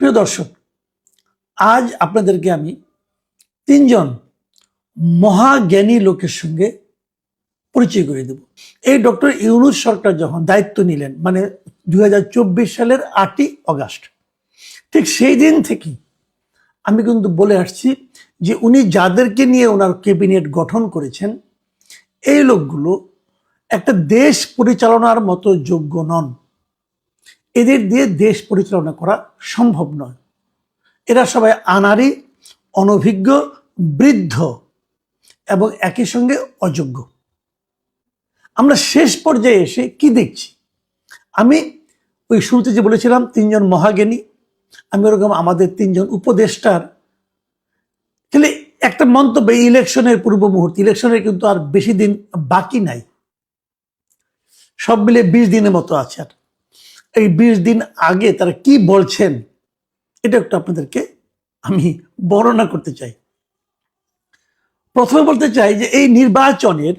প্রিয় দর্শক, আজ আপনাদেরকে আমি তিনজন মহাজ্ঞানী লোকের সঙ্গে পরিচয় করে দেব। এই ডক্টর ইউনুস সরকার যখন দায়িত্ব নিলেন মানে দু হাজার চব্বিশ সালের আটই অগাস্ট, ঠিক সেই দিন থেকেই আমি কিন্তু বলে আসছি যে উনি যাদেরকে নিয়ে ওনার ক্যাবিনেট গঠন করেছেন, এই লোকগুলো একটা দেশ পরিচালনার মতো যোগ্য নন। এদের দিয়ে দেশ পরিচালনা করা সম্ভব নয়। এরা সবাই আনারি, অনভিজ্ঞ, বৃদ্ধ এবং একই সঙ্গে অযোগ্য। আমরা শেষ পর্যায়ে এসে কি দেখছি? আমি ওই শুরুতে যে বলেছিলাম, তিনজন মহাজ্ঞানী, আমি ওরকম আমাদের তিনজন উপদেষ্টার। তাহলে একটা মন্তব্য ইলেকশনের পূর্ব মুহূর্তে, ইলেকশনের কিন্তু আর বেশি দিন বাকি নাই। সব মিলে বিশ দিনের মতো আছে আর। এই বিশ দিন আগে তারা কি বলছেন, এটা একটু আপনাদেরকে আমি বর্ণনা করতে চাই। প্রথমে বলতে চাই যে এই নির্বাচনের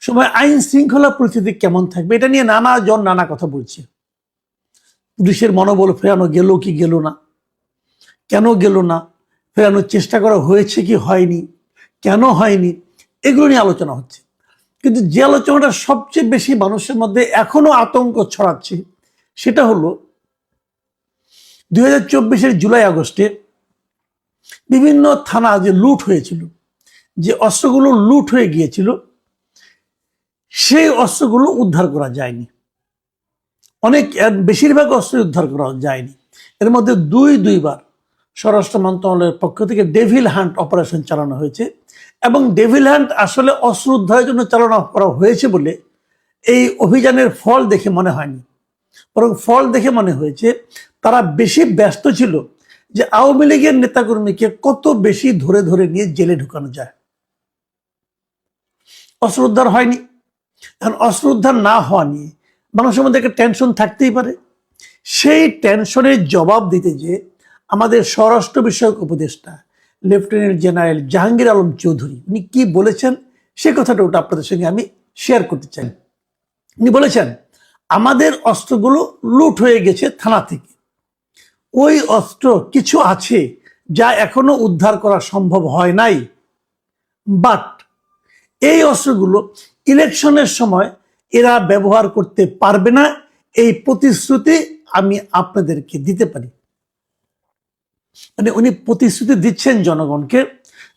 সময় আইন শৃঙ্খলা পরিস্থিতি কেমন থাকবে, এটা নিয়ে নানা জন নানা কথা বলছে। পুলিশের মনোবল ফেরানো গেল কি গেল না? কেন গেল না? ফেরানোর চেষ্টা করা হয়েছে কি হয়নি? কেন হয়নি? এগুলো নিয়ে আলোচনা হচ্ছে। কিন্তু যে আলোচনাটা সবচেয়ে বেশি মানুষের মধ্যে এখনও আতঙ্ক ছড়াচ্ছে সেটা হলো দুই হাজার জুলাই আগস্টে বিভিন্ন থানা যে লুট হয়েছিল, যে অস্ত্রগুলো লুট হয়ে গিয়েছিল, সেই অস্ত্রগুলো উদ্ধার করা যায়নি। অনেক বেশিরভাগ অস্ত্র উদ্ধার করা যায়নি। এর মধ্যে দুই, দুইবার স্বরাষ্ট্র মন্ত্রণালয়ের পক্ষ থেকে ডেভিল হান্ট অপারেশন চালানো হয়েছে এবং ডেভিল হান্ট আসলে অস্ত্র উদ্ধারের জন্য চালানো করা হয়েছে বলে এই অভিযানের ফল দেখে মনে হয়নি। বরং ফল দেখে মনে হয়েছে তারা বেশি ব্যস্ত ছিল যে আওয়ামী লীগের নেতাকর্মীকে কত বেশি ধরে ধরে নিয়ে জেলে ঢুকানো যায়। অস্ত্র উদ্ধার হয়নি। এখন অস্ত্র উদ্ধার না হওয়া নিয়ে মানুষের মধ্যে একটা টেনশন থাকতেই পারে। সেই টেনশনের জবাব দিতে যে আমাদের স্বরাষ্ট্র বিষয়ক উপদেষ্টা লেফটেন্যান্ট জেনারেল জাহাঙ্গীর আলম চৌধুরী, উনি কি বলেছেন সে কথাটা ওটা আপনাদের সঙ্গে আমি শেয়ার করতে চাই। উনি বলেছেন আমাদের অস্ত্রগুলো লুট হয়ে গেছে থানা থেকে। ওই অস্ত্র কিছু আছে যা এখনও উদ্ধার করা সম্ভব হয় নাই। বাট এই অস্ত্রগুলো ইলেকশনের সময় এরা ব্যবহার করতে পারবে না, এই প্রতিশ্রুতি আমি আপনাদেরকে দিতে পারি। মানে উনি প্রতিশ্রুতি দিচ্ছেন জনগণকে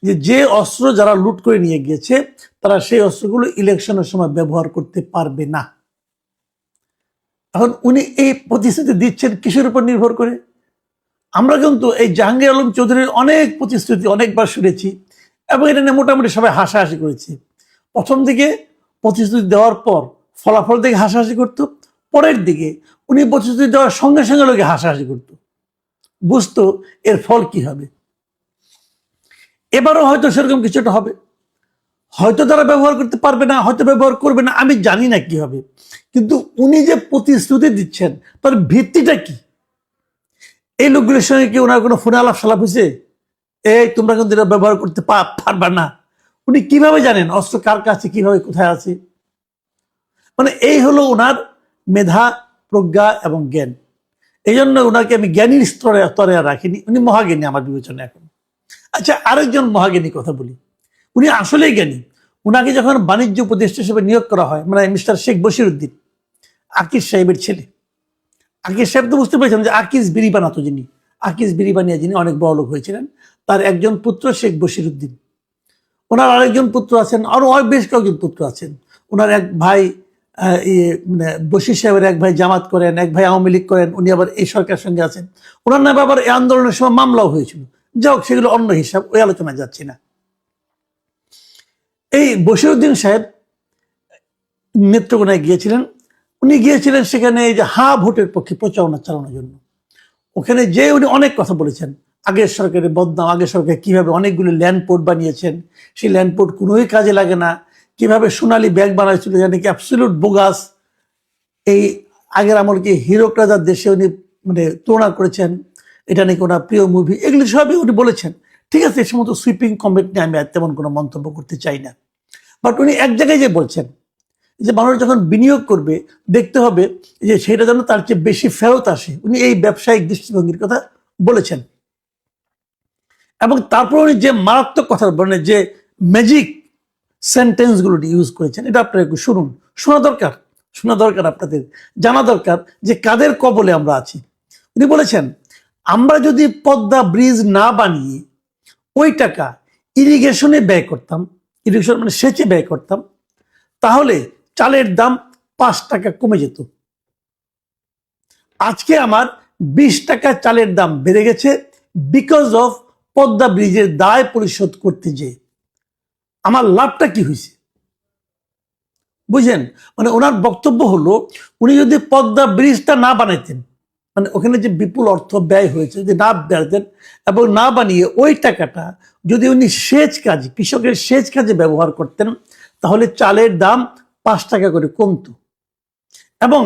যে যে অস্ত্র যারা লুট করে নিয়ে গিয়েছে তারা সেই অস্ত্রগুলো ইলেকশনের সময় ব্যবহার করতে পারবে না। এখন উনি এই প্রতিশ্রুতি দিচ্ছেন কিসের উপর নির্ভর করে? আমরা কিন্তু এই জাহাঙ্গীর আলম চৌধুরীর অনেক প্রতিশ্রুতি অনেকবার শুনেছি এবং এটা নিয়ে মোটামুটি সবাই হাসাহাসি করেছে। প্রথম দিকে প্রতিশ্রুতি দেওয়ার পর ফলাফল দেখে হাসাহাসি করতো, পরের দিকে উনি প্রতিশ্রুতি দেওয়ার সঙ্গে সঙ্গে লোকে হাসাহাসি করতো। বুঝতো এর ফল কি হবে। এবারও হয়তো সেরকম কিছুটা হবে। হয়তো তারা ব্যবহার করতে পারবে না, হয়তো ব্যবহার করবে না, আমি জানি না কি হবে। কিন্তু উনি যে প্রতিশ্রুতি দিচ্ছেন, তার ভিত্তিটা কি? এই লোকগুলোর সঙ্গে কি ওনার কোনো ফোনে আলাপ সালাপ হয়েছে? এই তোমরা কিন্তু এটা ব্যবহার করতে পারবা না। উনি কীভাবে জানেন? অস্ত্র কার কাছে, কীভাবে, কোথায় আছে? মানে এই হলো ওনার মেধা, প্রজ্ঞা এবং জ্ঞান। এই জন্য ওনাকে আমি জ্ঞানীর স্তরে স্তরে রাখিনি। উনি মহাজ্ঞানী আমার বিবেচনা এখন। আচ্ছা আরেকজন মহাজ্ঞানী কথা বলি। উনি আসলেই জ্ঞানী। উনাকে যখন বাণিজ্য উপদেষ্টা হিসেবে নিয়োগ করা হয় মানে মিস্টার শেখ বশির উদ্দিন আকিস সাহেবের ছেলে। আকিস সাহেব তো বুঝতে পেরেছেন যে আকিস বিড়ি বানাতো যিনি আকিস বিড়ি বানিয়ে যিনি অনেক বড় লোক হয়েছিলেন তার একজন পুত্র শেখ বশির উদ্দিন ওনার আরেকজন পুত্র আছেন আরও বেশ কয়েকজন পুত্র আছেন। ওনার এক ভাই ইয়ে, মানে বশির সাহেবের এক ভাই জামাত করেন এক ভাই আওয়ামী লীগ করেন উনি আবার এই সরকারের সঙ্গে আছেন। ওনার নামে আবার এই আন্দোলনের সময় মামলাও হয়েছিল। যাই হোক সেগুলো অন্য হিসাব ওই আলোচনায় যাচ্ছি না। এই বশিরউদ্দিন সাহেব নেত্রকোনায় গিয়েছিলেন। উনি গিয়েছিলেন সেখানে এই যে হা ভোটের পক্ষে প্রচারণা চালানোর জন্য। ওখানে যে উনি অনেক কথা বলেছেন। আগের সরকারের বদনাম, আগের সরকার কীভাবে অনেকগুলো ল্যান্ড পোর্ট বানিয়েছেন, সেই ল্যান্ড পোর্ট কোনোই কাজে লাগে না। কীভাবে সোনালী ব্যাংক বানাইছিল জানি কি অ্যাবসলিউট বোগাস। এই আগের আমলকে হিরো রাজার দেশে উনি মানে তুলনা করেছেন, এটা নাকি ওনার প্রিয় মুভি এগুলি সবই উনি বলেছেন। ঠিক আছে, এই সমস্ত সুইপিং কমেন্ট নিয়ে আমি তেমন কোনো মন্তব্য করতে চাই না। বাট উনি এক জায়গায় যে বলছেন, যে মানুষ যখন বিনিয়োগ করবে, দেখতে হবে যে সেটা যেন তার চেয়ে বেশি ফেরত আসে। উনি এই ব্যবসায়িক দৃষ্টিভঙ্গির কথা বলেছেন। এবং তারপর উনি যে মারাত্মক কথা বলেন, যে ম্যাজিক সেন্টেন্সগুলো ইউজ করেছেন, এটা আপনারা একটু শুনুন। শোনা দরকার? শোনা দরকার আপনাদের। জানা দরকার যে কাদের কবলে আমরা আছি। উনি বলেছেন, আমরা যদি পদ্মা ব্রিজ না বানিয়ে ওই টাকা ইরিগেশনে ব্যয় করতাম ইরিগেশন মানে সেচে ব্যয় করতাম, তাহলে চালের দাম পাঁচ টাকা কমে যেত। আজকে আমার বিশ টাকা চালের দাম বেড়ে গেছে বিকজ অফ পদ্মা ব্রিজের দায় পরিশোধ করতে যে আমার লাভটা কি হয়েছে? বুঝলেন? মানে ওনার বক্তব্য হলো, উনি যদি পদ্মা ব্রিজটা না বানাইতেন মানে ওখানে যে বিপুল অর্থ ব্যয় হয়েছে, যে না বেড়াতেন এবং না বানিয়ে ওই টাকাটা যদি উনি সেচ কাজে, কৃষকের সেচ কাজে ব্যবহার করতেন, তাহলে চালের দাম পাঁচ টাকা করে কমতো। এবং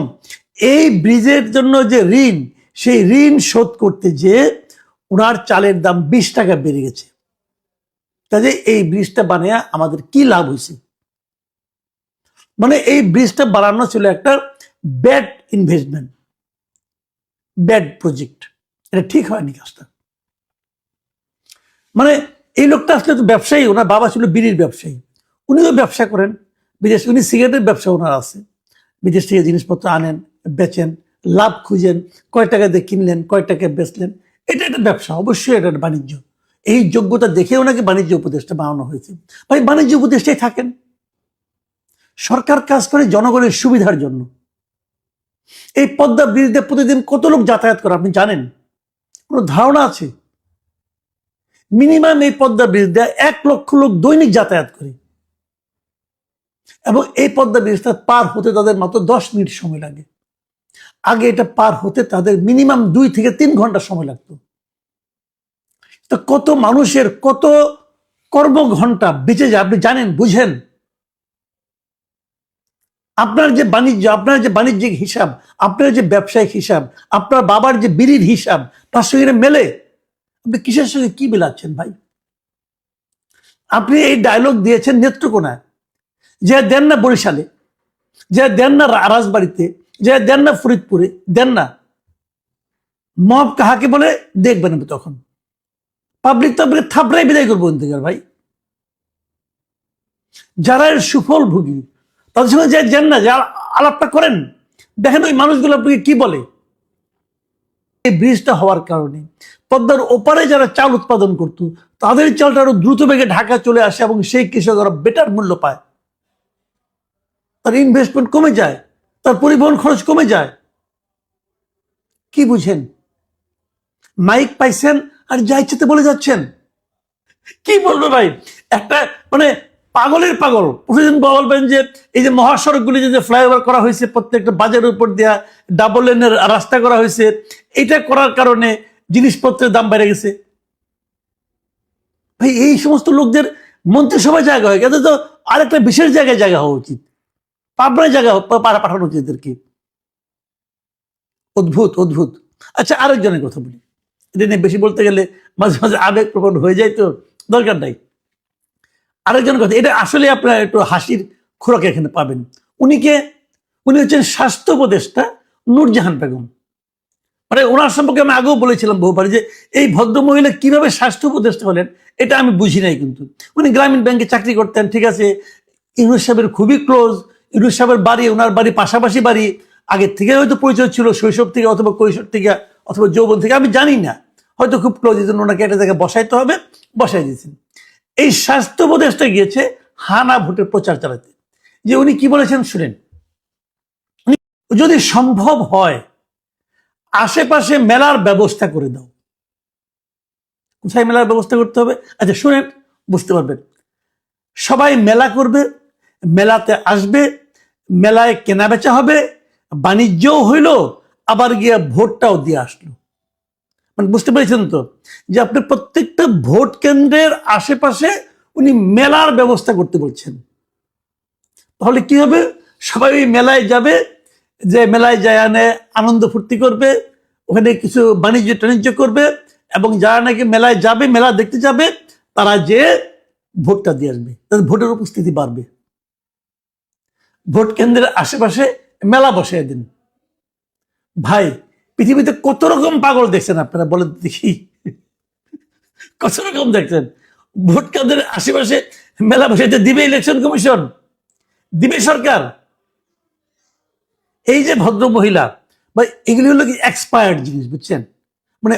এই ব্রিজের জন্য যে ঋণ, সেই ঋণ শোধ করতে যে ওনার চালের দাম বিশ টাকা বেড়ে গেছে। কাজে এই ব্রিজটা বানিয়ে আমাদের কি লাভ হয়েছে? মানে এই ব্রিজটা বানানো ছিল একটা ব্যাড ইনভেস্টমেন্ট। Bad project. এটা ঠিক হয়নি কাজটা। মানে এই লোকটা আসলে তো ব্যবসায়ী, ওনার বাবা ছিল বিড়ির ব্যবসায়ী। উনিও ব্যবসা করেন। বিদেশ, উনি সিগারেটের ব্যবসা ওনার আছে। বিদেশ থেকে জিনিসপত্র আনেন, বেচেন, লাভ খুঁজেন, কয় টাকা দিয়ে কিনলেন, কয় টাকায় বেচলেন। এটা একটা ব্যবসা, অবশ্যই এটা একটা বাণিজ্য। এই যোগ্যতা দেখে ওনাকে বাণিজ্য উপদেষ্টা বানানো হয়েছে। ভাই বাণিজ্য উপদেষ্টাই থাকেন। সরকার কাজ করে জনগণের সুবিধার জন্য। এই পদ্মা ব্রিজে প্রতিদিন কত লোক যাতায়াত করে আপনি জানেন? কোনো ধারণা আছে? মিনিমাম এই পদ্মা ব্রিজ দিয়ে এক লক্ষ লোক দৈনিক যাতায়াত করে। এবং এই পদ্মা ব্রিজটা পার হতে তাদের মাত্র দশ মিনিট সময় লাগে। আগে এটা পার হতে তাদের মিনিমাম দুই থেকে তিন ঘণ্টা সময় লাগতো। তো কত মানুষের কত কর্মঘণ্টা বেঁচে যায় আপনি জানেন, বুঝেন? আপনার যে বাণিজ্য, আপনার যে বাণিজ্যিক হিসাব, আপনার যে ব্যবসায়িক হিসাব, আপনার বাবার যে বিড়ির হিসাব, তার সঙ্গে মেলে? আপনি কিসের সঙ্গে কি মিলাচ্ছেন ভাই? আপনি এই ডায়লগ দিয়েছেন নেত্রকোনায়। যে দেন না বরিশালে, যে দেন না রাজবাড়িতে যে দেন না ফরিদপুরে, দেন না। মব কাহাকে বলে? দেখবেন তখন। পাবলিক তো আপনাকে থাপড়াই বিদায় করব ভাই। যারা এর সুফল ভুগি তাদের সঙ্গে যে যান না যে আলাপটা করেন, দেখেন ওই মানুষগুলো আপনাকে কি বলে? এই ব্রিজটা হওয়ার কারণে। পদ্মার ওপারে যারা চাল উৎপাদন করত, তাদের চালটা আরও দ্রুত বেগে ঢাকা চলে আসে এবং সেই কৃষকরা বেটার মূল্য পায়। তার ইনভেস্টমেন্ট কমে যায়, তার পরিবহন খরচ কমে যায়। কি বুঝেন? মাইক পাইছেন আর যা ইচ্ছাতে বলে যাচ্ছেন। কি বলবে ভাই? একটা মানে পাগলের পাগল। প্রতিদিন বলবেন যে এই যে মহাসড়কগুলি যে ফ্লাইওভার করা হয়েছে, প্রত্যেকটা বাজারের উপর দেওয়া ডাবল লেনের রাস্তা করা হয়েছে, এটা করার কারণে জিনিসপত্রের দাম বেড়ে গেছে। ভাই, এই সমস্ত লোকদের মন্ত্রিসভায় জায়গা হয় এদের তো আরেকটা বিশেষ জায়গায় জায়গা হওয়া উচিত। পাবনায় জায়গা পাঠানো উচিত এদেরকে। অদ্ভুত অদ্ভুত। আচ্ছা আরেকজনের কথা বলি। এটা নিয়ে বেশি বলতে গেলে মাঝে মাঝে আবেগ প্রকট হয়ে যায় তো, দরকার নাই। আরেকজনের কথা, এটা আসলে আপনার একটু হাসির খোরাক এখানে পাবেন। উনি কে? উনি হচ্ছেন স্বাস্থ্য উপদেষ্টা নূরজাহান বেগম। মানে ওনার সম্পর্কে আমি আগেও বলেছিলাম বহুবার যে এই ভদ্রমহিলা কীভাবে স্বাস্থ্য উপদেষ্টা হলেন, এটা আমি বুঝি নাই কিন্তু। উনি গ্রামীণ ব্যাংকে চাকরি করতেন, ঠিক আছে? ইউনুস সাহেবের খুবই ক্লোজ, ইউনুস সাহেবের বাড়ি, ওনার বাড়ি পাশাপাশি বাড়ি, আগের থেকে হয়তো পরিচয় ছিল শৈশব থেকে অথবা কৈশোর থেকে অথবা যৌবন থেকে, আমি জানি না। হয়তো খুব ক্লোজ, এই জন্য ওনাকে একটা জায়গায় বসাইতে হবে, বসাই দিয়েছেন। এই স্বাস্থ্য উপদেষ্টা গিয়েছে হানা ভোটের প্রচার চালাতে। যে উনি কি বলেছেন শুনেন? যদি সম্ভব হয়, আশেপাশে মেলার ব্যবস্থা করে দাও। কোথায় মেলার ব্যবস্থা করতে হবে? আচ্ছা শুনেন, বুঝতে পারবেন। সবাই মেলা করবে, মেলাতে আসবে, মেলায় কেনা বেচা হবে, বাণিজ্যও হইল, আবার গিয়ে ভোটটাও দিয়ে আসলো। মানে বুঝতে পেরেছেন তো? যে আপনি প্রত্যেকটা ভোট কেন্দ্রের আশেপাশে উনি মেলার ব্যবস্থা করতে বলছেন। তাহলে কি হবে? সবাই ওই মেলায় যাবে, যে মেলায় যায় আনে, আনন্দ ফুর্তি করবে, ওখানে কিছু বাণিজ্য, টাণিজ্য করবে এবং যারা নাকি মেলায় যাবে, মেলা দেখতে যাবে, তারা যে ভোটটা দিয়ে আসবে। তাদের ভোটের উপস্থিতি বাড়বে। ভোট কেন্দ্রের আশেপাশে মেলা বসিয়ে দিন। ভাই পৃথিবীতে কত রকম পাগল দেখছেন আপনারা? বলেন দেখি। কত রকম দেখছেন? ভোট কেন্দ্রের আশেপাশে মেলা বসাইতে দিবে ইলেকশন কমিশন দিবে সরকার? এই যে ভদ্র মহিলা বা এগুলি হলো কি এক্সপায়ার্ড জিনিস, বুঝছেন? মানে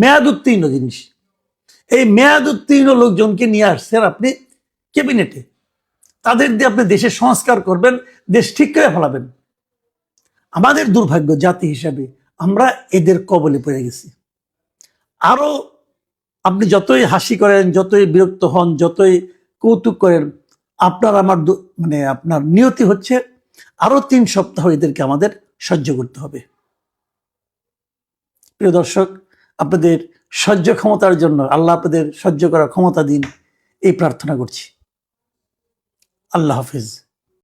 মেয়াদ উত্তীর্ণ জিনিস। এই মেয়াদ উত্তীর্ণ লোকজনকে নিয়ে আসছেন আপনি ক্যাবিনেটে। তাদের দিয়ে আপনি দেশের সংস্কার করবেন, দেশ ঠিক করে ফেলাবেন। আমাদের দুর্ভাগ্য জাতি হিসাবে আমরা এদের কবলে পড়ে গেছি। আরও আপনি যতই হাসি করেন, যতই বিরক্ত হন, যতই কৌতুক করেন, আপনার আমার মানে আপনার নিয়তি হচ্ছে আরও তিন সপ্তাহ এদেরকে আমাদের সহ্য করতে হবে। প্রিয় দর্শক, আপনাদের সহ্য ক্ষমতার জন্য, আল্লাহ আপনাদের সহ্য করার ক্ষমতা দিন, এই প্রার্থনা করছি। আল্লাহ হাফিজ।